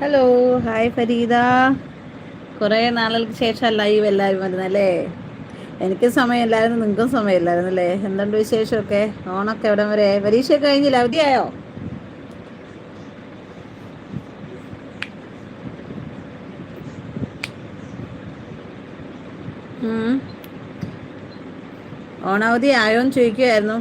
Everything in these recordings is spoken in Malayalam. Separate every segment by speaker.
Speaker 1: Hello hi Farida. കുറേ നാളുകൾക്ക് ശേഷം ലൈവ് എല്ലാവരും വരുന്നല്ലേ എനിക്ക് സമയമില്ലായിരുന്നു നിങ്ങൾക്കും സമയമില്ലായിരുന്നു അല്ലേ എന്തുണ്ട് വിശേഷമൊക്കെ? ഓണൊക്കെ എവിടെ വരെ? പരീക്ഷ കഴിഞ്ഞില്ല? അവധിയായോ. ഓണാവധി ആയോന്ന് ചോദിക്കുമായിരുന്നു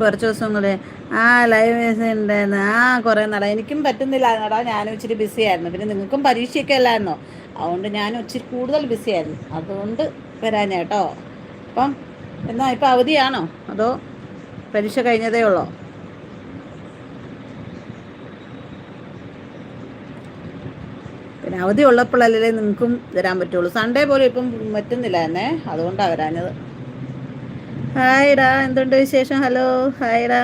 Speaker 1: കുറച്ച് ദിവസം കൂടെ ആ ലൈവ് ഉണ്ടായിരുന്നു ആ കുറേ നാളെ എനിക്കും പറ്റുന്നില്ലായിരുന്നടാ. ഞാനും ഇച്ചിരി ബിസി ആയിരുന്നു. പിന്നെ നിങ്ങൾക്കും പരീക്ഷയൊക്കെ അല്ലായിരുന്നോ? അതുകൊണ്ട് ഞാൻ ഇച്ചിരി കൂടുതൽ ബിസി ആയിരുന്നു. അതുകൊണ്ട് വരാനേട്ടോ അപ്പം എന്നാ ഇപ്പം അവധിയാണോ? അതോ പരീക്ഷ കഴിഞ്ഞതേ ഉള്ളോ? പിന്നെ അവധി ഉള്ളപ്പോഴല്ലേ നിങ്ങൾക്കും വരാൻ പറ്റുള്ളൂ. സൺഡേ പോലും ഇപ്പം പറ്റുന്നില്ല തന്നെ അതുകൊണ്ടാണ് വരാഞ്ഞത്. ഹായ് ഡാ എന്തുണ്ട് വിശേഷം? ഹലോ ഹായ്ഡാ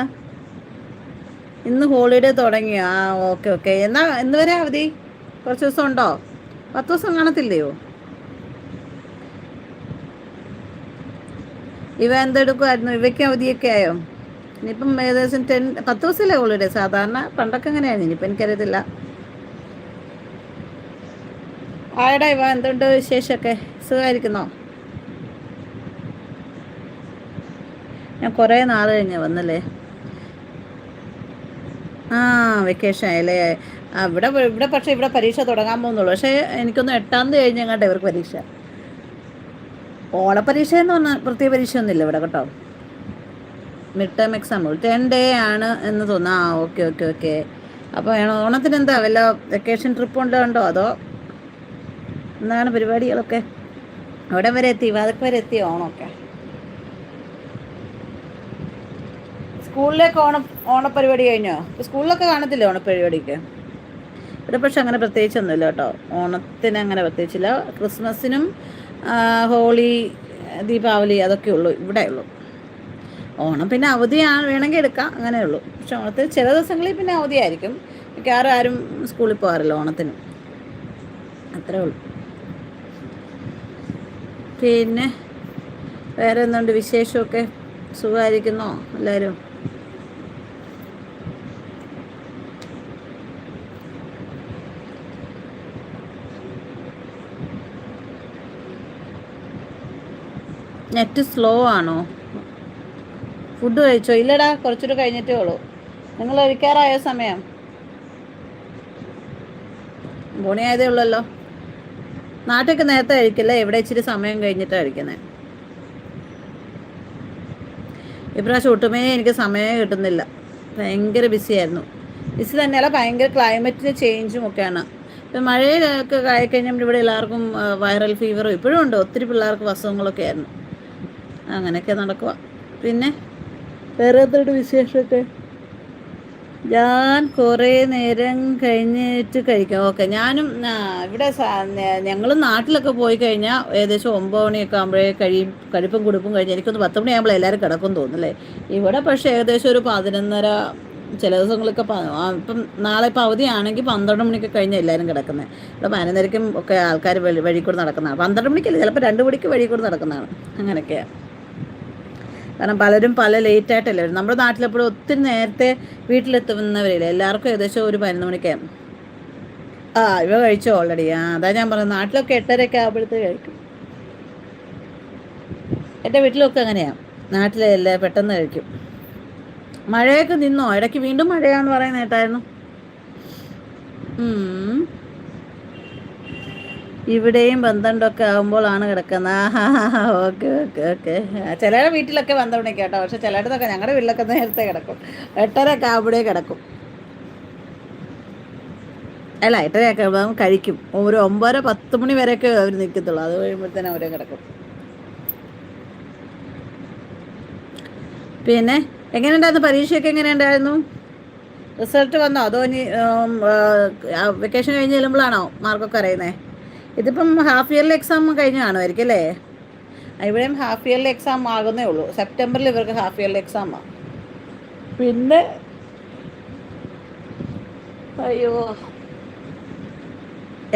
Speaker 1: ഇന്ന് ഹോളിഡേ തുടങ്ങി ആ ഓക്കെ ഓക്കെ. എന്നാ എന്ന് വരെ അവധി? കുറച്ച് ദിവസം ഉണ്ടോ? പത്ത് ദിവസം കാണത്തില്ലയോ? ഇവ എന്തെടുക്കുമായിരുന്നു ഇവയ്ക്ക് അവധിയൊക്കെ ആയോ? ഇനിയിപ്പം ഏകദേശം ടെൻ പത്ത് ദിവസമല്ലേ ഹോളിഡേ? സാധാരണ പണ്ടൊക്കെ എങ്ങനെയായിരുന്നു ഇനിയിപ്പം എനിക്കറിയത്തില്ല. ആയടാ ഇവ എന്തുണ്ട് വിശേഷമൊക്കെ? സുഖമായിരിക്കുന്നോ? ഞാൻ കുറേ നാൾ കഴിഞ്ഞ് വന്നല്ലേ. വെക്കേഷൻ ആ ഇവിടെ ഇവിടെ പക്ഷേ ഇവിടെ പരീക്ഷ തുടങ്ങാൻ പോകുന്നുള്ളൂ. പക്ഷേ എനിക്കൊന്ന് എട്ടാം തീയതി കഴിഞ്ഞ് എങ്ങാണ്ട് ഇവർക്ക് പരീക്ഷ. ഓണപ്പരീക്ഷ എന്ന് പറഞ്ഞാൽ പ്രത്യേക പരീക്ഷ ഒന്നുമില്ല ഇവിടെ കേട്ടോ. Mid term exam ten day ആണ് എന്ന് തോന്നുന്നു. ആ ഓക്കെ ഓക്കെ ഓക്കെ അപ്പോൾ ഓണത്തിന് എന്താ? വല്ല വെക്കേഷൻ ട്രിപ്പ് ഉണ്ടോ അതോ എന്താണ് പരിപാടികളൊക്കെ? അവിടെ വരെ എത്തി? വാതക്ക് വരെ എത്തി? ഓണമൊക്കെ. സ്കൂളിലേക്ക് ഓണ ഓണപ്പരിപാടി കഴിഞ്ഞോ? സ്കൂളിലൊക്കെ കാണത്തില്ല ഓണപ്പരിപാടിക്ക് ഇവിടെ പക്ഷെ അങ്ങനെ പ്രത്യേകിച്ചൊന്നുമില്ല കേട്ടോ. ഓണത്തിന് അങ്ങനെ പ്രത്യേകിച്ചില്ല. ക്രിസ്മസിനും ഹോളി ദീപാവലി അതൊക്കെ ഉള്ളൂ. ഇവിടെ ഉള്ളൂ. ഓണം പിന്നെ അവധിയാണ് വേണമെങ്കിൽ എടുക്കാം. അങ്ങനെ ഉള്ളൂ. പക്ഷെ ഓണത്തിന് ചില ദിവസങ്ങളിൽ പിന്നെ അവധിയായിരിക്കും. മിക്കവാറും ആരും സ്കൂളിൽ പോകാറില്ല ഓണത്തിന്. അത്രേ ഉള്ളൂ. പിന്നെ വേറെ എന്തുണ്ട് വിശേഷമൊക്കെ? സുഖമായിരിക്കുന്നോ എല്ലാവരും? നെറ്റ് സ്ലോ ആണോ? ഫുഡ് കഴിച്ചോ? ഇല്ലടാ കുറച്ചുകൂടെ കഴിഞ്ഞിട്ടേ ഉള്ളൂ. നിങ്ങൾ കഴിക്കാറായ സമയം? ബോണിയായതേ ഉള്ളല്ലോ. നാട്ടിലേക്ക് നേരത്തെ കഴിക്കില്ല? ഇവിടെ ഇച്ചിരി സമയം കഴിഞ്ഞിട്ടാണ് കഴിക്കുന്നത് ഇപ്രാവശ്യം ഒട്ടുമേ എനിക്ക് സമയം കിട്ടുന്നില്ല. ഭയങ്കര ബിസിയായിരുന്നു. ബിസി തന്നെയല്ല ഭയങ്കര ക്ലൈമറ്റിന് ചേഞ്ചും ഒക്കെയാണ്. ഇപ്പം മഴയൊക്കെ കഴിഞ്ഞപ്പോൾ ഇവിടെ എല്ലാവർക്കും വൈറൽ ഫീവറും ഇപ്പോഴും ഉണ്ട്. ഒത്തിരി പിള്ളേർക്ക് അസുഖങ്ങളൊക്കെ ആയിരുന്നു. അങ്ങനെയൊക്കെ നടക്കുക പിന്നെ വേറെ എന്തുണ്ട് വിശേഷമൊക്കെ? ഞാൻ കുറേ നേരം കഴിഞ്ഞിട്ട് കഴിക്കാം. ഓക്കെ ഞാനും ഇവിടെ ഞങ്ങൾ നാട്ടിലൊക്കെ പോയി കഴിഞ്ഞാൽ ഏകദേശം ഒമ്പത് മണിയൊക്കെ ആകുമ്പോഴേ കഴിയും കഴിപ്പും കുടുപ്പും കഴിഞ്ഞ് എനിക്കൊന്ന് പത്ത് മണിയാകുമ്പോൾ എല്ലാവരും കിടക്കും തോന്നുന്നല്ലേ? ഇവിടെ പക്ഷേ ഏകദേശം ഒരു പതിനൊന്നര ചില ദിവസങ്ങളൊക്കെ ഇപ്പം നാളെ ഇപ്പം അവധിയാണെങ്കിൽ പന്ത്രണ്ട് മണിക്ക് കഴിഞ്ഞ് എല്ലാവരും കിടക്കുന്നത് ഇവിടെ പതിനൊന്നരയ്ക്കും ഒക്കെ ആൾക്കാർ വഴി വഴി കൂടെ നടക്കുന്നതാണ്. പന്ത്രണ്ട് മണിക്കല്ല ചിലപ്പോൾ രണ്ട് മണിക്ക് വഴി കൂടെ നടക്കുന്നതാണ്. അങ്ങനെയൊക്കെയാണ് കാരണം പലരും പല ലേറ്റ് ആയിട്ടല്ലേ വരും. നമ്മുടെ നാട്ടിലെപ്പോഴും ഒത്തിരി നേരത്തെ വീട്ടിലെത്തുന്നവരില്ല? എല്ലാവർക്കും ഏകദേശം ഒരു പതിനൊന്ന് മണിക്ക്. ആ ഇവ കഴിച്ചോ ഓൾറെഡി ആ അതാ ഞാൻ പറഞ്ഞത്. നാട്ടിലൊക്കെ എട്ടരയൊക്കെ ആകുമ്പോഴത്തേക്ക് കഴിക്കും. എന്റെ വീട്ടിലൊക്കെ അങ്ങനെയാണ് നാട്ടിലെ പെട്ടെന്ന് കഴിക്കും. മഴയൊക്കെ നിന്നോ? ഇടയ്ക്ക് വീണ്ടും മഴയാന്ന് പറയുന്ന കേട്ടായിരുന്നു. ഉം. ഇവിടെയും പന്ത്രണ്ടൊക്കെ ആകുമ്പോഴാണ് കിടക്കുന്നത്. ആ ഓക്കെ ഓക്കെ ഓക്കെ. ചിലരുടെ വീട്ടിലൊക്കെ പന്ത്രണ്ടൊക്കെ കേട്ടോ. പക്ഷെ ചിലയിടത്തൊക്കെ ഞങ്ങളുടെ വീട്ടിലൊക്കെ നേരത്തെ കിടക്കും. എട്ടരയൊക്കെ ആകുമ്പോഴേ കിടക്കും. അല്ല എട്ടരയൊക്കെ ആകുമ്പോൾ കഴിക്കും. ഒരു ഒമ്പതര പത്ത് മണി വരെയൊക്കെ അവർ നിൽക്കത്തുള്ളൂ. അത് കഴിയുമ്പോഴത്തേനും അവരെ കിടക്കും. പിന്നെ എങ്ങനെയുണ്ടായിരുന്നു? പരീക്ഷയൊക്കെ എങ്ങനെയുണ്ടായിരുന്നു? റിസൾട്ട് വന്നോ? അതോ ഇനി വെക്കേഷൻ കഴിഞ്ഞ് ചെല്ലുമ്പോഴാണോ മാർക്കൊക്കെ അറിയുന്നത് ഇതിപ്പം ഹാഫ് ഇയർലി എക്സാം കഴിഞ്ഞ് കാണുമായിരിക്കും അല്ലേ? ഇവിടെയും ഹാഫ് ഇയർലി എക്സാം ആകുന്നേ ഉള്ളൂ. സെപ്റ്റംബറിൽ ഇവർക്ക് ഹാഫ് ഇയർലി എക്സാമാണ് പിന്നെ അയ്യോ.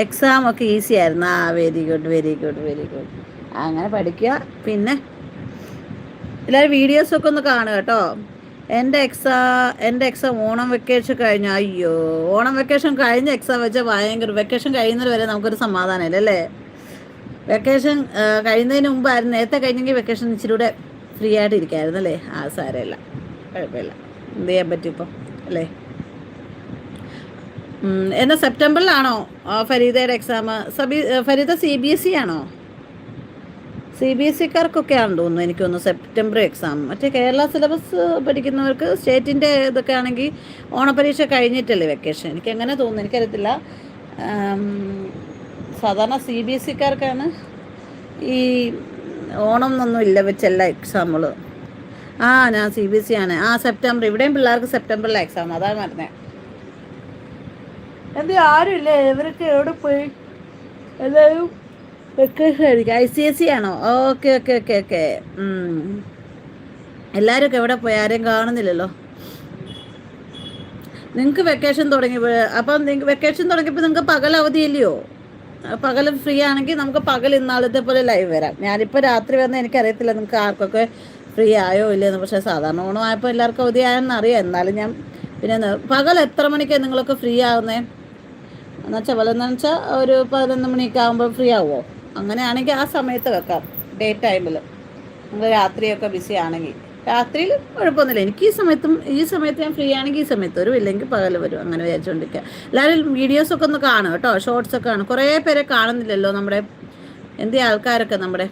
Speaker 1: എക്സാം ഒക്കെ ഈസി ആയിരുന്നു. ആ very good very good very good അങ്ങനെ പഠിക്കുക. പിന്നെ എല്ലാവരും വീഡിയോസൊക്കെ ഒന്ന് കാണുക കേട്ടോ. എന്റെ എക്സാ എന്റെ എക്സാം ഓണം വെക്കേഷൻ കഴിഞ്ഞു. അയ്യോ ഓണം വെക്കേഷൻ കഴിഞ്ഞ എക്സാം വെച്ചാൽ ഭയങ്കര വെക്കേഷൻ കഴിയുന്നത് വരെ നമുക്കൊരു സമാധാനമില്ല അല്ലേ? വെക്കേഷൻ കഴിയുന്നതിന് മുമ്പായിരുന്നു നേരത്തെ കഴിഞ്ഞെങ്കിൽ വെക്കേഷൻ ഇച്ചിരി കൂടെ ഫ്രീ ആയിട്ട് ഇരിക്കായിരുന്നു അല്ലേ? ആ സാരമില്ല. കുഴപ്പമില്ല. എന്ത് ചെയ്യാൻ പറ്റും ഇപ്പം അല്ലേ? എന്നാൽ സെപ്റ്റംബറിലാണോ ഫരീദയുടെ exam? Sabi Fareeda C B S E ആണോ? സി ബി എസ് സിക്കാർക്കൊക്കെ ആണെന്ന് തോന്നുന്നു എനിക്കൊന്ന് സെപ്റ്റംബർ എക്സാം. മറ്റേ കേരള സിലബസ് പഠിക്കുന്നവർക്ക് സ്റ്റേറ്റിന്റെ ഇതൊക്കെ ആണെങ്കിൽ ഓണപരീക്ഷ കഴിഞ്ഞിട്ടല്ലേ വെക്കേഷൻ? എനിക്ക് എങ്ങനെ തോന്നുന്നു എനിക്കറിയത്തില്ല. സാധാരണ സി ബി എസ് സിക്കാർക്കാണ് ഈ ഓണം എന്നൊന്നും ഇല്ല വെച്ചല്ല എക്സാമുകൾ ആ ഞാൻ സി ബി എസ് സി ആണ് ആ സെപ്റ്റംബർ ഇവിടെയും പിള്ളേർക്ക് സെപ്റ്റംബറിലെ എക്സാം. അതാണ് പറഞ്ഞത് എന്ത് ആരും ഇല്ലേ ഇവർക്ക് എവിടെ പോയി? എല്ലാവരും ഐ സി എസ് സി ആണോ? Okay okay okay okay. എല്ലാവരും ഒക്കെ എവിടെ പോയി? ആരെയും കാണുന്നില്ലല്ലോ. നിങ്ങൾക്ക് വെക്കേഷൻ തുടങ്ങിയപ്പോൾ അപ്പം നിങ്ങൾക്ക് വെക്കേഷൻ തുടങ്ങിയപ്പോൾ നിങ്ങൾക്ക് പകൽ അവധിയില്ലയോ? പകൽ ഫ്രീ ആണെങ്കിൽ നമുക്ക് പകൽ ഇന്നാളത്തെ പോലെ ലൈവ് വരാം. ഞാനിപ്പോൾ രാത്രി വന്നാൽ എനിക്കറിയത്തില്ല നിങ്ങൾക്ക് ആർക്കൊക്കെ ഫ്രീ ആയോ ഇല്ലയെന്ന്. പക്ഷേ സാധാരണ ഓണം ആയപ്പോൾ എല്ലാവർക്കും അവധി ആയെന്ന് അറിയാം. എന്നാലും ഞാൻ പിന്നെ പകൽ എത്ര മണിക്കാണ് നിങ്ങളൊക്കെ ഫ്രീ ആകുന്നത് എന്നുവെച്ചാൽ പകലെന്ന് വെച്ചാൽ ഒരു പതിനൊന്ന് മണിയൊക്കെ ആകുമ്പോൾ ഫ്രീ ആവുമോ അങ്ങനെയാണെങ്കിൽ ആ സമയത്ത് വെക്കാം. ഡേ ടൈമിൽ നിങ്ങൾ രാത്രിയൊക്കെ ബിസി ആണെങ്കിൽ. രാത്രിയിൽ കുഴപ്പമൊന്നുമില്ല. എനിക്ക് ഈ സമയത്തും ഈ സമയത്ത് ഞാൻ ഫ്രീ ആണെങ്കിൽ ഈ സമയത്ത് വരും ഇല്ലെങ്കിൽ പകൽ വരും. അങ്ങനെ വിചാരിച്ചുകൊണ്ടിരിക്കുക എല്ലാവരും വീഡിയോസൊക്കെ ഒന്ന് കാണും കേട്ടോ. ഷോർട്സൊക്കെ കാണും. കുറേ പേരെ കാണുന്നില്ലല്ലോ നമ്മുടെ എന്ത് ആൾക്കാരൊക്കെ നമ്മുടെ?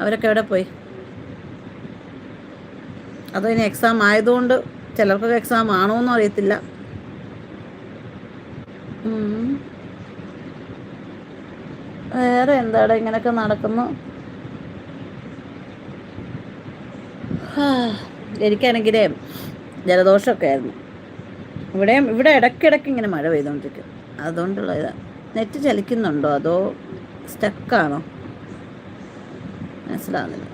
Speaker 1: അവരൊക്കെ എവിടെ പോയി? അതോ ഇനി എക്സാം ആയതുകൊണ്ട് ചിലർക്കൊക്കെ എക്സാം ആണോ എന്നും അറിയത്തില്ല വേറെ എന്താണ് ഇങ്ങനെയൊക്കെ നടക്കുന്നു? എനിക്കാണെങ്കിലേ ജലദോഷമൊക്കെ ആയിരുന്നു. ഇവിടെ ഇവിടെ ഇടയ്ക്കിടയ്ക്ക് ഇങ്ങനെ മഴ പെയ്തുകൊണ്ടിരിക്കും. അതുകൊണ്ടുള്ള ഇതാ. നെറ്റ് ചലിക്കുന്നുണ്ടോ? അതോ സ്റ്റക്കാണോ? മനസ്സിലാവുന്നില്ല.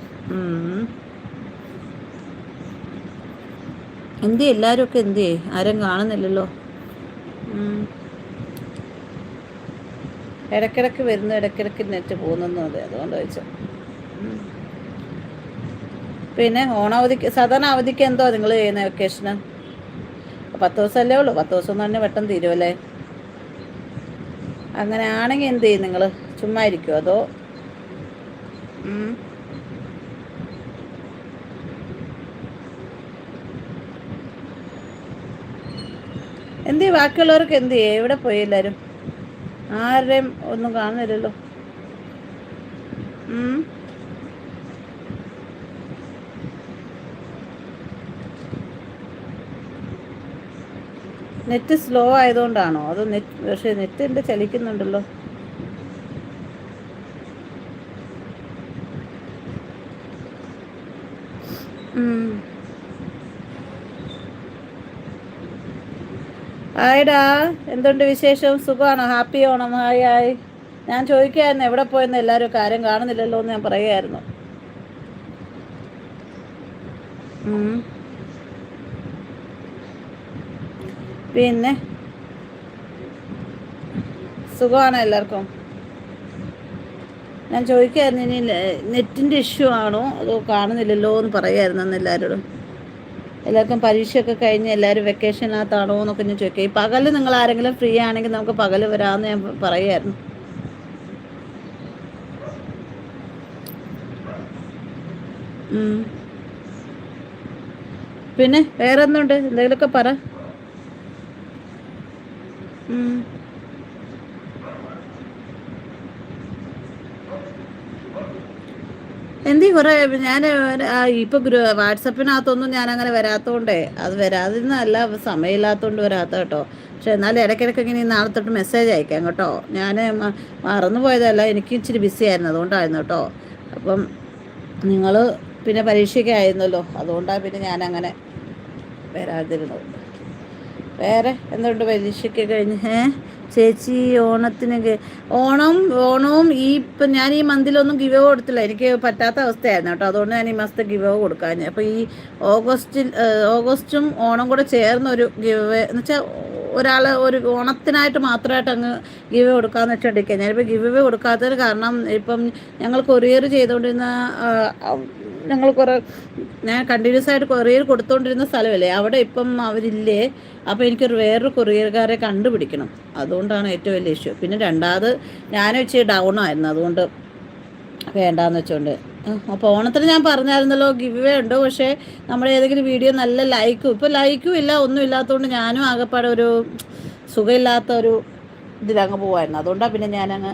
Speaker 1: എന്ത് എല്ലാവരും ഒക്കെ എന്ത് ആരും കാണുന്നില്ലല്ലോ. ഇടയ്ക്കിടയ്ക്ക് വരുന്നു ഇടയ്ക്കിടയ്ക്ക് നെറ്റ് പോകുന്നു അതെ അതുകൊണ്ട് ചോദിച്ചു. പിന്നെ ഓണാവധിക്ക് സാധാരണ അവധിക്ക് എന്തോ നിങ്ങൾ ചെയ്യുന്ന വെക്കേഷന് പത്ത് ദിവസമല്ലേ ഉള്ളൂ പത്ത് ദിവസം തന്നെ പെട്ടെന്ന് തീരുമല്ലേ അങ്ങനെ ആണെങ്കിൽ എന്ത് ചെയ്യും നിങ്ങൾ? ചുമ്മാ ഇരിക്കുമോ അതോ? എന്ത് ചെയ്യും? ബാക്കിയുള്ളവർക്ക് എന്ത് ചെയ്യും? എവിടെ പോയി എല്ലാവരും? ആരുടെയും ഒന്നും കാണുന്നില്ലല്ലോ. നെറ്റ് സ്ലോ ആയതുകൊണ്ടാണോ? അതോ നെറ്റ് പക്ഷേ നെറ്റ് എന്റെ ചലിക്കുന്നുണ്ടല്ലോ. ഹായ്ഡാ എന്തുണ്ട് വിശേഷം? സുഖമാണോ ഹാപ്പി ഓണം ഹായ് ഹായ് ഞാൻ ചോദിക്കായിരുന്നു എവിടെ പോയെന്ന് എല്ലാവരും കാര്യം കാണുന്നില്ലല്ലോ എന്ന് ഞാൻ പറയുമായിരുന്നു പിന്നെ? സുഖമാണോ എല്ലാവർക്കും? ഞാൻ ചോദിക്കായിരുന്നു ഇനി നെറ്റിന്റെ ഇഷ്യൂ ആണോ? അതോ കാണുന്നില്ലല്ലോ എന്ന് പറയായിരുന്നു എല്ലാവരോടും. എല്ലാവർക്കും പരീക്ഷയൊക്കെ കഴിഞ്ഞ് എല്ലാവരും വെക്കേഷനകത്താണോ എന്നൊക്കെ ഞാൻ ചോദിക്കുക ഈ പകൽ നിങ്ങൾ ആരെങ്കിലും ഫ്രീ ആണെങ്കിൽ നമുക്ക് പകൽ വരാമെന്ന് ഞാൻ പറയുമായിരുന്നു. പിന്നെ വേറെ എന്തുണ്ട് എന്തെങ്കിലുമൊക്കെ പറ. എന്തി കുറേ ഞാൻ ഇപ്പൊ വാട്സപ്പിനകത്തൊന്നും ഞാൻ അങ്ങനെ വരാത്തതുകൊണ്ടേ അത് വരാതിരുന്നല്ല സമയമില്ലാത്തതുകൊണ്ട് വരാത്ത കേട്ടോ പക്ഷെ എന്നാലും ഇടയ്ക്കിടയ്ക്ക് ഇങ്ങനെ നാളെ തൊട്ട് മെസ്സേജ് അയക്കാം കേട്ടോ. ഞാൻ മറന്നു പോയതല്ല എനിക്ക് ഇച്ചിരി ബിസി ആയിരുന്നു അതുകൊണ്ടായിരുന്നു കേട്ടോ അപ്പം നിങ്ങൾ പിന്നെ പരീക്ഷയ്ക്ക് ആയിരുന്നല്ലോ അതുകൊണ്ടാണ് പിന്നെ ഞാൻ അങ്ങനെ വരാതിരുന്നത്. വേറെ എന്തുകൊണ്ട് പരീക്ഷയ്ക്ക് കഴിഞ്ഞ് ഏഹ് ചേച്ചി ഓണത്തിന് ഓണം ഓണവും ഈ ഇപ്പം ഞാൻ ഈ മന്തിലൊന്നും ഗിവ് കൊടുത്തില്ല. എനിക്ക് പറ്റാത്ത അവസ്ഥയായിരുന്നു കേട്ടോ. അതുകൊണ്ട് ഞാൻ ഈ മാസത്തെ ഗിവ് കൊടുക്കാൻ അപ്പോൾ ഈ ഓഗസ്റ്റിൽ ഓഗസ്റ്റും ഓണം കൂടെ ചേർന്നൊരു ഗിവ് എന്ന് വെച്ചാൽ ഒരാൾ ഒരു ഓണത്തിനായിട്ട് മാത്രമായിട്ട് അങ്ങ് ഗിവ് കൊടുക്കാമെന്ന് വെച്ചോണ്ടിരിക്കുക ഞാനിപ്പോൾ ഗിവ് കൊടുക്കാത്തതിന് കാരണം ഇപ്പം ഞങ്ങൾ കൊറിയർ ചെയ്തുകൊണ്ടിരുന്ന ഞങ്ങൾ കുറേ ഞാൻ കണ്ടിന്യൂസ് ആയിട്ട് കൊറിയർ കൊടുത്തുകൊണ്ടിരുന്ന സ്ഥലമല്ലേ? അവിടെ ഇപ്പം അവരില്ലേ? അപ്പോൾ എനിക്കൊരു വേറൊരു കൊറിയർകാരെ കണ്ടുപിടിക്കണം. അതുകൊണ്ടാണ് ഏറ്റവും വലിയ ഇഷ്യൂ പിന്നെ രണ്ടാമത് ഞാൻ വെച്ച് ഡൗൺ ആയിരുന്നു. അതുകൊണ്ട് വേണ്ടാന്ന് വെച്ചോണ്ട്. അപ്പോൾ ഓണത്തിന് ഞാൻ പറഞ്ഞായിരുന്നല്ലോ ഗിവ് വേ ഉണ്ട്. പക്ഷേ നമ്മുടെ ഏതെങ്കിലും വീഡിയോ നല്ല ലൈക്കും ഇപ്പോൾ ലൈക്കും ഇല്ല ഒന്നും ഇല്ലാത്തതുകൊണ്ട് ഞാനും ആകെപ്പാടെ ഒരു സുഖമില്ലാത്ത ഒരു ഇതിലങ്ങ് പോകുമായിരുന്നു അതുകൊണ്ടാണ് പിന്നെ ഞാനങ്ങ്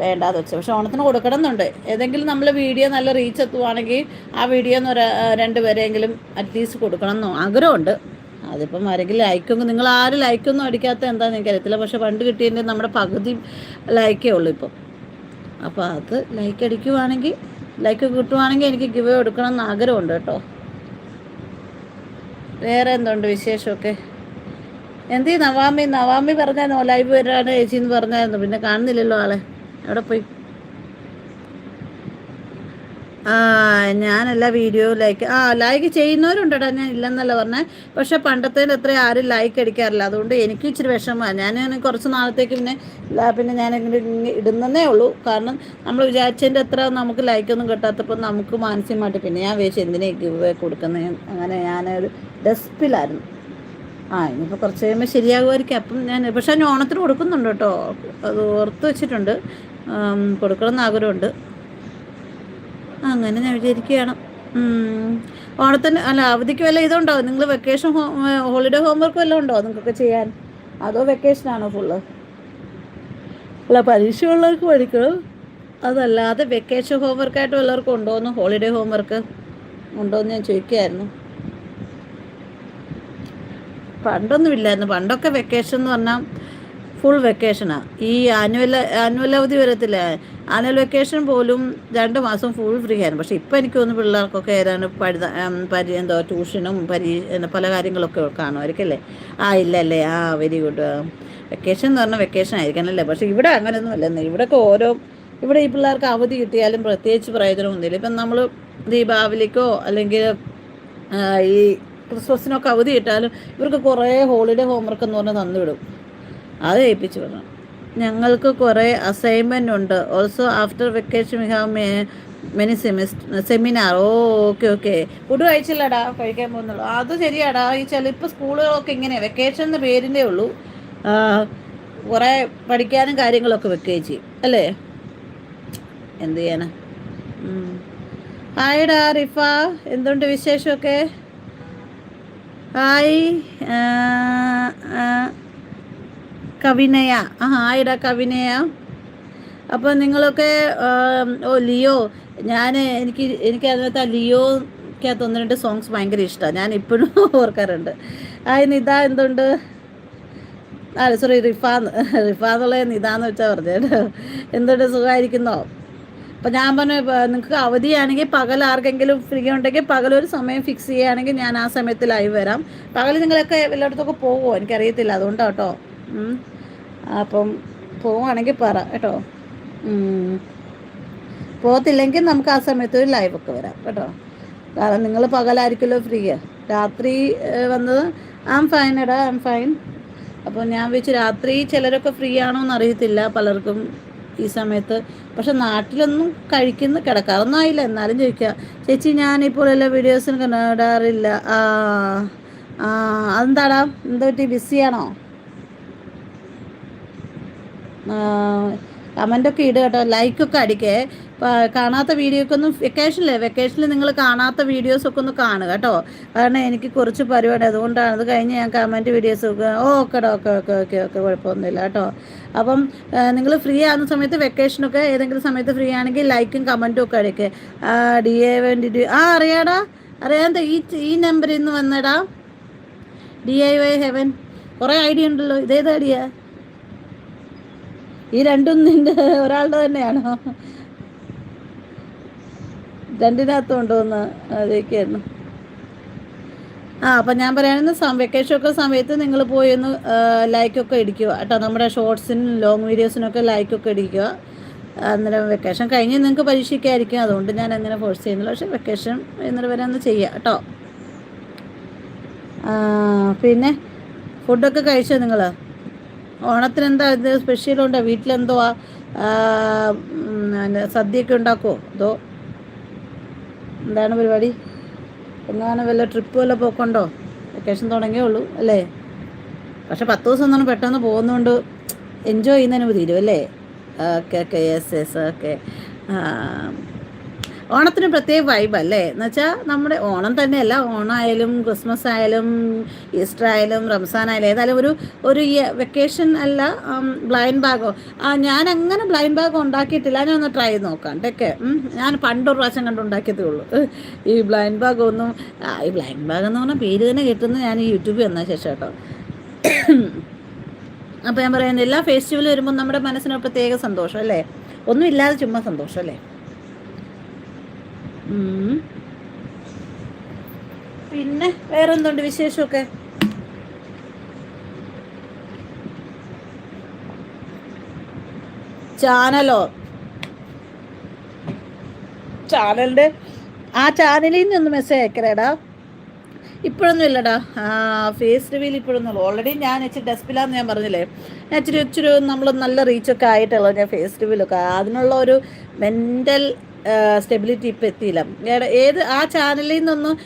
Speaker 1: വേണ്ടാന്ന് വെച്ചത്. പക്ഷെ ഓണത്തിന് കൊടുക്കണം എന്നുണ്ട് ഏതെങ്കിലും നമ്മൾ വീഡിയോ നല്ല റീച്ച് എത്തുവാണെങ്കിൽ ആ വീഡിയോ എന്ന് ഒരു രണ്ട് പേരെങ്കിലും അറ്റ്ലീസ്റ്റ് കൊടുക്കണം എന്നോ ആഗ്രഹമുണ്ട്. അതിപ്പം ആരെങ്കിലും ലൈക്കൊന്നും നിങ്ങൾ ആരും ലൈക്കൊന്നും അടിക്കാത്ത എന്താണെന്ന് എനിക്കറിയത്തില്ല പക്ഷെ പണ്ട് കിട്ടിയതിന്റെ നമ്മുടെ പകുതി ലൈക്കേ ഉള്ളൂ ഇപ്പം. അപ്പോൾ അത് ലൈക്ക് അടിക്കുവാണെങ്കിൽ ലൈക്ക് കിട്ടുവാണെങ്കിൽ എനിക്ക് ഗിവ് കൊടുക്കണം എന്ന് ആഗ്രഹമുണ്ട് കേട്ടോ. വേറെ എന്തുണ്ട് വിശേഷമൊക്കെ? എന്ത് നവാമി? നവാമി പറഞ്ഞായിരുന്നു ലൈവ് വരാണ് ചേച്ചി എന്ന് പറഞ്ഞായിരുന്നു. പിന്നെ കാണുന്നില്ലല്ലോ ആളെ. എവിടെ പോയി? ആ ഞാനല്ല വീഡിയോ ലൈക്ക് ആ ലൈക്ക് ചെയ്യുന്നവരുണ്ടടാ. ഞാൻ ഇല്ലെന്നല്ല പറഞ്ഞേ. പക്ഷെ പണ്ടത്തേന്റെ അത്ര ആരും ലൈക്ക് അടിക്കാറില്ല. അതുകൊണ്ട് എനിക്ക് ഇച്ചിരി വിഷമമാണ് ഞാൻ കുറച്ച് നാളത്തേക്ക് പിന്നെ പിന്നെ ഞാൻ ഇടുന്നതേ ഉള്ളൂ. കാരണം നമ്മൾ വിചാരിച്ചതിന്റെ അത്ര നമുക്ക് ലൈക്കൊന്നും കിട്ടാത്തപ്പോൾ നമുക്ക് മാനസികമായിട്ട് പിന്നെ ഞാൻ വിചാരിച്ചു എന്തിനേക്ക് കൊടുക്കുന്നത് അങ്ങനെ ഞാനൊരു ഡെസ്പിലായിരുന്നു ആ ഇനിയിപ്പോൾ കുറച്ച് കഴിയുമ്പോൾ ശരിയാകുമായിരിക്കും. അപ്പം ഞാൻ പക്ഷേ ഞാൻ ഓണത്തിന് കൊടുക്കുന്നുണ്ട് കേട്ടോ. അത് ഓർത്ത് വെച്ചിട്ടുണ്ട്. കൊടുക്കണമെന്ന് ആഗ്രഹമുണ്ട്. അങ്ങനെ ഞാൻ വിചാരിക്കുകയാണ്. ഓണത്തിന് അല്ല അവധിക്ക് വല്ല ഇതുണ്ടോ? നിങ്ങൾ വെക്കേഷൻ ഹോളിഡേ ഹോംവർക്ക് വല്ലതും ഉണ്ടോ നിങ്ങൾക്കൊക്കെ ചെയ്യാൻ? അതോ വെക്കേഷനാണോ ഫുള്ള് അല്ല പരീക്ഷ ഉള്ളവർക്ക് പഠിക്കണം? അതല്ലാതെ വെക്കേഷൻ ഹോംവർക്കായിട്ട് വല്ലവർക്കും ഉണ്ടോയെന്ന് ഹോളിഡേ ഹോംവർക്ക് ഉണ്ടോയെന്ന് ഞാൻ ചോദിക്കുകയായിരുന്നു. പണ്ടൊന്നും ഇല്ലായിരുന്നു പണ്ടൊക്കെ വെക്കേഷൻ എന്ന് പറഞ്ഞാൽ ഫുൾ വെക്കേഷനാണ് ഈ ആനുവൽ ആനുവൽ അവധി വരത്തില്ല. ആനുവൽ വെക്കേഷൻ പോലും രണ്ട് മാസം ഫുൾ ഫ്രീ ആയിരുന്നു. പക്ഷേ ഇപ്പം എനിക്ക് തോന്നുന്നു പിള്ളേർക്കൊക്കെ ഏതാണ് പഠിത പരി എന്തോ ട്യൂഷനും പരി പല കാര്യങ്ങളൊക്കെ കാണുമായിരിക്കല്ലേ ആ ഇല്ല അല്ലേ ആ വെരി ഗുഡ് വെക്കേഷൻ എന്ന് പറഞ്ഞാൽ വെക്കേഷൻ ആയിരിക്കണമല്ലേ പക്ഷേ ഇവിടെ അങ്ങനെയൊന്നും അല്ലെന്ന് ഇവിടെയൊക്കെ ഓരോ ഇവിടെ ഈ പിള്ളേർക്ക് അവധി കിട്ടിയാലും പ്രത്യേകിച്ച് പ്രയോജനമൊന്നുമില്ല. ഇപ്പം നമ്മൾ ദീപാവലിക്കോ അല്ലെങ്കിൽ ഈ ക്രിസ്മസിനൊക്കെ അവധി കിട്ടാലും ഇവർക്ക് കുറേ ഹോളിഡേ ഹോംവർക്ക് എന്ന് പറഞ്ഞാൽ തന്നുവിടും അത് ഏൽപ്പിച്ച് വിടണം. ഞങ്ങൾക്ക് കുറേ അസൈൻമെന്റ് ഉണ്ട്. Also after vacation we have may many semester seminar oh okay okay food കഴിച്ചില്ലടാ കഴിക്കാൻ പോകുന്നുള്ളൂ. അത് ശരിയാടാ. ഈ ചില ഇപ്പോൾ സ്കൂളുകളൊക്കെ ഇങ്ങനെ വെക്കേഷൻ എന്ന പേരിന്റെ ഉള്ളൂ. കുറേ പഠിക്കാനും കാര്യങ്ങളൊക്കെ വെക്കുകയും ചെയ്യും. അല്ലേ? എന്ത് ചെയ്യാനാ? ഹായ് ഡാ റിഫ. എന്തുണ്ട് വിശേഷമൊക്കെ? ഹായ് കവിനയ. ആ ഹായിടാ കവിനയ. അപ്പോൾ നിങ്ങളൊക്കെ ഓ ലിയോ. ഞാൻ എനിക്ക് എനിക്ക് അതിനകത്ത് ആ ലിയോക്കകത്ത് ഒന്ന് രണ്ട് സോങ്സ് ഭയങ്കര ഇഷ്ടമാണ് ഞാൻ ഇപ്പോഴും ഓർക്കാറുണ്ട്. ആ നിത എന്തുണ്ട്? ആ സോറി റിഫാന്ന്. റിഫാന്നുള്ള നിതാന്ന് വെച്ചാൽ പറഞ്ഞേട്ടോ എന്തുണ്ട്? സുഖമായിരിക്കുന്നോ? അപ്പം ഞാൻ പറഞ്ഞു നിങ്ങൾക്ക് അവധിയാണെങ്കിൽ പകൽ ആർക്കെങ്കിലും ഫ്രീ ഉണ്ടെങ്കിൽ പകലൊരു സമയം ഫിക്സ് ചെയ്യുകയാണെങ്കിൽ ഞാൻ ആ സമയത്ത് ലൈവ് വരാം. പകൽ നിങ്ങളൊക്കെ എല്ലായിടത്തൊക്കെ പോകുമോ എനിക്കറിയത്തില്ല. അതുകൊണ്ടാണ് കേട്ടോ അപ്പം പോവുകയാണെങ്കിൽ പറ കേട്ടോ. പോകത്തില്ലെങ്കിൽ നമുക്ക് ആ സമയത്ത് ഒരു ലൈവൊക്കെ വരാം കേട്ടോ. കാരണം നിങ്ങൾ പകലായിരിക്കുമല്ലോ ഫ്രീ രാത്രി വന്നത് ആം ഫൈൻ എടാ ആം ഫൈൻ അപ്പോൾ ഞാൻ വെച്ച് രാത്രി ചിലരൊക്കെ ഫ്രീ ആണോ എന്ന് അറിയത്തില്ല പലർക്കും. ഈ സമയത്ത്. പക്ഷെ നാട്ടിലൊന്നും കഴിക്കുന്ന കിടക്കാറൊന്നും ആയില്ല. എന്നാലും ചോദിക്കുക ചേച്ചി ഞാനിപ്പോൾ എല്ലാ വീഡിയോസിനും കണ്ടിടാറില്ല. ആ അതെന്താടാ? എന്താ പറ്റി ബിസിയാണോ കമന്റൊക്കെ ഇടുക കേട്ടോ ലൈക്കൊക്കെ അടിക്കേ. കാണാത്ത വീഡിയോക്ക് ഒന്നും വെക്കേഷനില്ലേ വെക്കേഷനിൽ നിങ്ങൾ കാണാത്ത വീഡിയോസൊക്കെ ഒന്ന് കാണുക കേട്ടോ. കാരണം എനിക്ക് കുറച്ച് പരിപാടി അതുകൊണ്ടാണ് അത് കഴിഞ്ഞ് ഞാൻ കമന്റ് വീഡിയോസ് ഒക്കെ okay okay okay okay okay കുഴപ്പമൊന്നുമില്ല കേട്ടോ. അപ്പം നിങ്ങൾ ഫ്രീ ആകുന്ന സമയത്ത് വെക്കേഷനൊക്കെ ഏതെങ്കിലും സമയത്ത് ഫ്രീ ആണെങ്കിൽ ലൈക്കും കമന്റും ഒക്കെ അടിക്കുക ഡി എ വേണ്ടി ആ അറിയാടാ അറിയാൻ ഈ ഈ നമ്പറിൽ നിന്ന് വന്നടാ. ഡി ഐ വൈ ഹെവൻ കുറേ ഐഡിയ ഉണ്ടല്ലോ ഇതേത് ഐഡിയ? ഈ രണ്ടും നിന്റെ ഒരാളുടെ തന്നെയാണോ? രണ്ടിനകത്തും കൊണ്ടുവന്ന് അതൊക്കെയായിരുന്നു ആ അപ്പം ഞാൻ പറയുന്നത് വെക്കേഷൻ ഒക്കെ സമയത്ത് നിങ്ങൾ പോയി ഒന്ന് ലൈക്കൊക്കെ ഇടിക്കുക. കേട്ടോ നമ്മുടെ ഷോർട്സിനും ലോങ് വീഡിയോസിനൊക്കെ ലൈക്കൊക്കെ ഇടിക്കുക. അന്നേരം വെക്കേഷൻ കഴിഞ്ഞ് നിങ്ങൾക്ക് പരീക്ഷിക്കായിരിക്കും അതുകൊണ്ട് ഞാൻ അങ്ങനെ ഫോഴ്സ് ചെയ്യുന്നില്ല. പക്ഷേ വെക്കേഷൻ എന്നിട്ട് വരെ ഒന്ന് ചെയ്യുക കേട്ടോ. പിന്നെ ഫുഡൊക്കെ കഴിച്ചോ നിങ്ങൾ ഓണത്തിന് എന്താ ഇത് സ്പെഷ്യലുണ്ടോ? വീട്ടിലെന്തോ സദ്യയൊക്കെ ഉണ്ടാക്കുമോ അതോ എന്താണ് പരിപാടി? എങ്ങാനും വല്ല ട്രിപ്പ് വല്ല പോക്കുണ്ടോ? വെക്കേഷൻ തുടങ്ങിയേ ഉള്ളൂ അല്ലേ? പക്ഷെ പത്ത് ദിവസം ഒന്നും പെട്ടെന്ന് പോകുന്നതുകൊണ്ട് എൻജോയ് ചെയ്യുന്നതിന് തീരും അല്ലേ okay okay yes yes okay ഓണത്തിന് പ്രത്യേക വൈബ് അല്ലേ? എന്ന് വെച്ചാൽ നമ്മുടെ ഓണം തന്നെയല്ല ഓണമായാലും ക്രിസ്മസ് ആയാലും ഈസ്റ്റർ ആയാലും റംസാൻ ആയാലും ഏതായാലും ഒരു ഒരു വെക്കേഷൻ അല്ല ബ്ലൈൻഡ് ബാഗോ ആ ഞാൻ അങ്ങനെ ബ്ലൈൻഡ് ബാഗ് ഉണ്ടാക്കിയിട്ടില്ല. ഞാൻ ഒന്ന് ട്രൈ നോക്കാം. ഇതൊക്കെ ഞാൻ പണ്ടൊരു പ്രാവശ്യം കണ്ട് ഉണ്ടാക്കിയതേ ഉള്ളൂ. ഈ ബ്ലൈൻഡ് ബാഗ് ഒന്നും ഈ ബ്ലൈൻഡ് ബാഗ് എന്ന് പറഞ്ഞാൽ പേര് തന്നെ കിട്ടുന്നത് ഞാൻ യൂട്യൂബിൽ വന്ന ശേഷം കേട്ടോ. അപ്പോൾ ഞാൻ പറയുന്നത് എല്ലാ ഫെസ്റ്റിവൽ വരുമ്പോൾ നമ്മുടെ മനസ്സിന് പ്രത്യേക സന്തോഷം അല്ലേ? ഒന്നും ഇല്ലാതെ ചുമ്മാ സന്തോഷം അല്ലേ. പിന്നെ വേറെ എന്തുണ്ട് വിശേഷമൊക്കെ? ചാനലോ? ചാനലിന്റെ ആ ചാനലിൽ നിന്ന് മെസ്സേജ് അയക്കലേടാ ഇപ്പോഴൊന്നും ഇല്ലടാ. ആ ഫേസ് റിവീൽ ഇപ്പോഴൊന്നും ഓൾറെഡി ഞാൻ ഇച്ചിരി ഡെസ്പിലാന്ന് ഞാൻ പറഞ്ഞില്ലേ? ഞാൻ ഇച്ചിരി ഇച്ചിരി നമ്മൾ നല്ല റീച്ചൊക്കെ ആയിട്ടുള്ളത് ഞാൻ ഫേസ് റിവീലൊക്കെ അതിനുള്ള ഒരു മെന്റൽ സ്റ്റെബിലിറ്റി ഇപ്പം എത്തിയില്ല. ഏത് ആ ചാനലിൽ നിന്നൊന്നും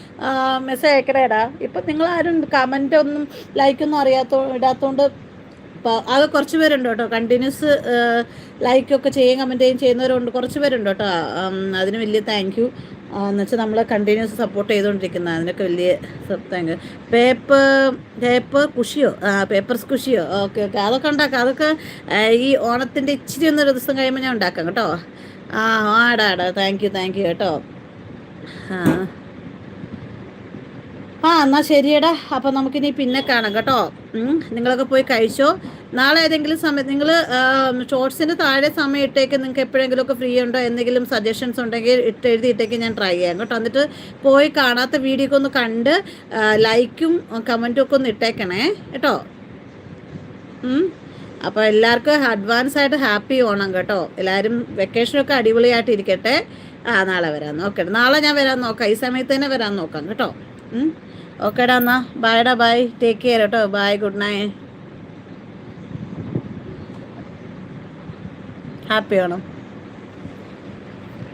Speaker 1: മെസ്സേജ് അയക്കണേടാ ഇപ്പം നിങ്ങളാരും കമന്റ് ഒന്നും ലൈക്കൊന്നും അറിയാത്തോ ഇടാത്തതുകൊണ്ട് അപ്പോൾ അത് കുറച്ച് പേരുണ്ട് കേട്ടോ. കണ്ടിന്യൂസ് ലൈക്കൊക്കെ ചെയ്യും കമന്റ് ചെയ്യും ചെയ്യുന്നവരുണ്ട്. കുറച്ച് പേരുണ്ട് കേട്ടോ. അതിന് വലിയ താങ്ക് യു എന്ന് വെച്ചാൽ നമ്മൾ കണ്ടിന്യൂസ് സപ്പോർട്ട് ചെയ്തുകൊണ്ടിരിക്കുന്ന അതിനൊക്കെ വലിയ താങ്ക് യു പേപ്പർ പേപ്പർ കുഷിയോ? ആ പേപ്പർസ് കുഷിയോ? ഓക്കെ ഓക്കെ അതൊക്കെ ഉണ്ടാക്കാം. അതൊക്കെ ഈ ഓണത്തിന്റെ ഇച്ചിരി ഒന്നൊരു ദിവസം കഴിയുമ്പോൾ ഞാൻ ഉണ്ടാക്കാം കേട്ടോ. ആ ആടാ ആടാ. താങ്ക് യു താങ്ക് യു കേട്ടോ. ആ. ആ എന്നാൽ ശരിയടാ. അപ്പം നമുക്കിനി പിന്നെ കാണാം കേട്ടോ. നിങ്ങളൊക്കെ പോയി കഴിച്ചോ? നാളെ ഏതെങ്കിലും സമയത്ത് നിങ്ങൾ ഷോർട്സിന് താഴെ സമയം ഇട്ടേക്ക്. നിങ്ങൾക്ക് എപ്പോഴെങ്കിലുമൊക്കെ ഫ്രീ ഉണ്ടോ? എന്തെങ്കിലും സജഷൻസ് ഉണ്ടെങ്കിൽ ഇട്ട് എഴുതിയിട്ടേക്ക് ഞാൻ ട്രൈ ചെയ്യാം കേട്ടോ. എന്നിട്ട് പോയി കാണാത്ത വീഡിയോ ഒക്കെ ഒന്ന് കണ്ട് ലൈക്കും കമന്റും ഒക്കെ ഒന്ന് ഇട്ടേക്കണേ. കേട്ടോ? അപ്പോൾ എല്ലാവർക്കും അഡ്വാൻസ് ആയിട്ട് ഹാപ്പി ഓണം കേട്ടോ. എല്ലാവരും വെക്കേഷനൊക്കെ അടിപൊളിയായിട്ട് ഇരിക്കട്ടെ ആ നാളെ വരാൻ നോക്കട്ടെ നാളെ ഞാൻ വരാൻ നോക്കാം. ഈ സമയത്ത് തന്നെ വരാൻ നോക്കാം കേട്ടോ. ഓക്കേടാ എന്നാ. ബായടാ ബൈ ടേക്ക് കെയർ കേട്ടോ. Bye good night happy Onam.